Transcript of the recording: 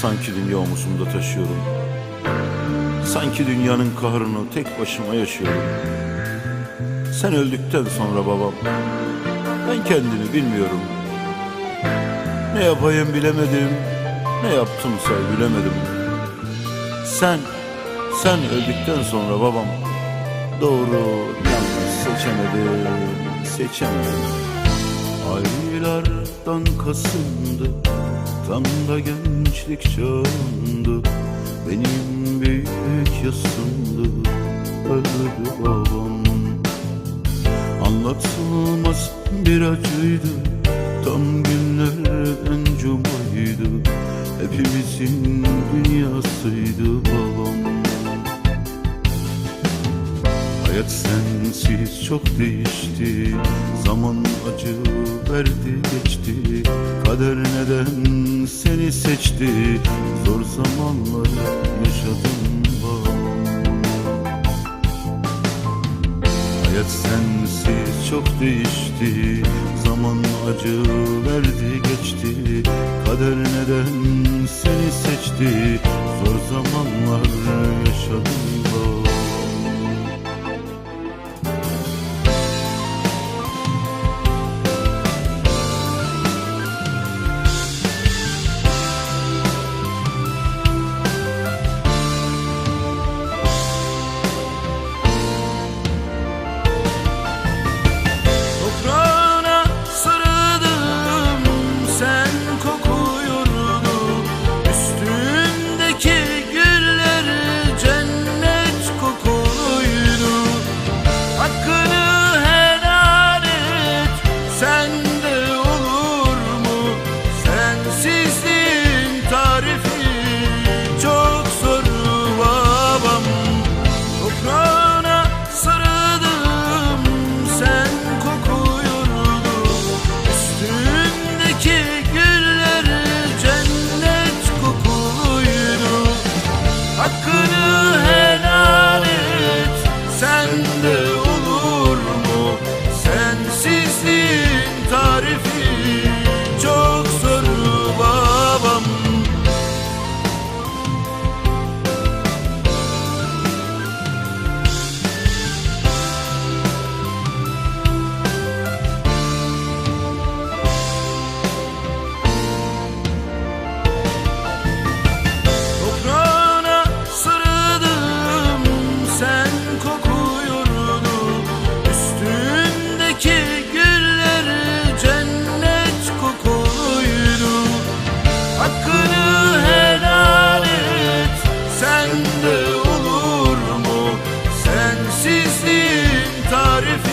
Sanki dünya omuzumda taşıyorum. Sanki dünyanın kahrını tek başıma yaşıyorum. Sen öldükten sonra babam Ben kendimi bilmiyorum. Ne yapayım bilemedim Ne yaptımsa bilemedim. Sen Sen öldükten sonra babam Doğru yanlış seçemedim Seçemedim. Aylardan kasımdı Tam da gençlik çağımdı Benim büyük yasımdı Öldü babam. Anlatılmaz bir acıydı Tam günlerden cumaydı. Hepimizin dünyasıydı babam Hayat sensiz çok değişti. Zaman acı verdi geçti. Kader neden seni seçti? Zor zamanlar yaşadım babam Hayat sensiz çok değişti. Zaman acı verdi geçti. Kader neden seni seçti? Zor zamanlar yaşadım babam This is the What if